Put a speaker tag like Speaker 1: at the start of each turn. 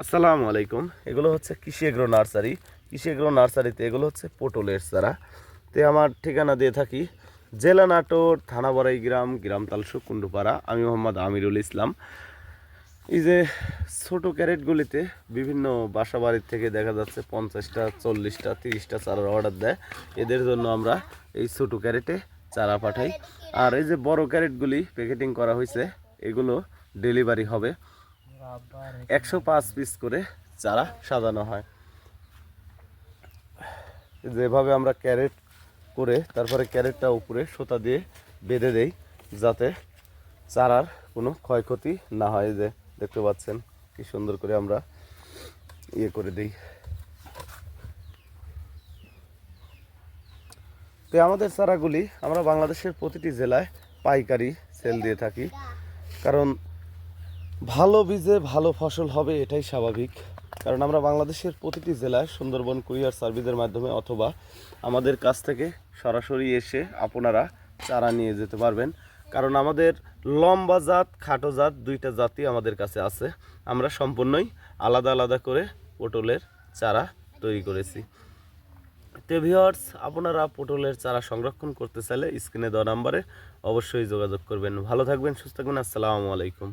Speaker 1: আসসালামু আলাইকুম। এগুলো হচ্ছে কৃষি এগ্রো নার্সারি। কৃষি এগ্রো নার্সারিতে এগুলো হচ্ছে পটলের চারা। তে আমার ঠিকানা দিয়ে থাকি জেলা নাটোর থানা বড়াই গ্রাম গ্রাম তালসু কুন্ডুপাড়া আমি মোহাম্মদ আমিরুল ইসলাম। এই যে ছোটো ক্যারেটগুলিতে বিভিন্ন বাসা বাড়ির থেকে দেখা যাচ্ছে পঞ্চাশটা, চল্লিশটা, তিরিশটা চারার অর্ডার দেয়। এদের জন্য আমরা এই ছোটো ক্যারেটে চারা পাঠাই। আর এই যে বড় ক্যারেটগুলি প্যাকেটিং করা হয়েছে, এগুলো ডেলিভারি হবে। একশো পাঁচ পিস করে চারা সাজানো হয়। যেভাবে আমরা ক্যারেট করে তারপরে ক্যারেটটা উপরে সুতা দিয়ে বেঁধে দেই, যাতে চারার কোনো ক্ষয়ক্ষতি না হয়। যে দেখতে পাচ্ছেন কি সুন্দর করে আমরা ইয়ে করে দিই। তো আমাদের চারাগুলি আমরা বাংলাদেশের প্রতিটি জেলায় পাইকারি সেল দিয়ে থাকি। কারণ ভালো বীজে ভালো ফসল হবে এটাই স্বাভাবিক। কারণ আমরা বাংলাদেশের প্রতিটি জেলায় সুন্দরবন কুরিয়ার সার্ভিসের মাধ্যমে অথবা আমাদের কাছ থেকে সরাসরি এসে আপনারা চারা নিয়ে যেতে পারবেন। কারণ আমাদের লম্বা জাত, খাটো জাত দুইটা জাতই আমাদের কাছে আছে। আমরা সম্পূর্ণই আলাদা আলাদা করে পটলের চারা তৈরি করেছি। টেভিয়ার্স আপনারা পটলের চারা সংরক্ষণ করতে চাইলে স্ক্রিনে দেওয়া নাম্বারে অবশ্যই যোগাযোগ করবেন। ভালো থাকবেন, সুস্থ থাকবেন, আসসালামু আলাইকুম।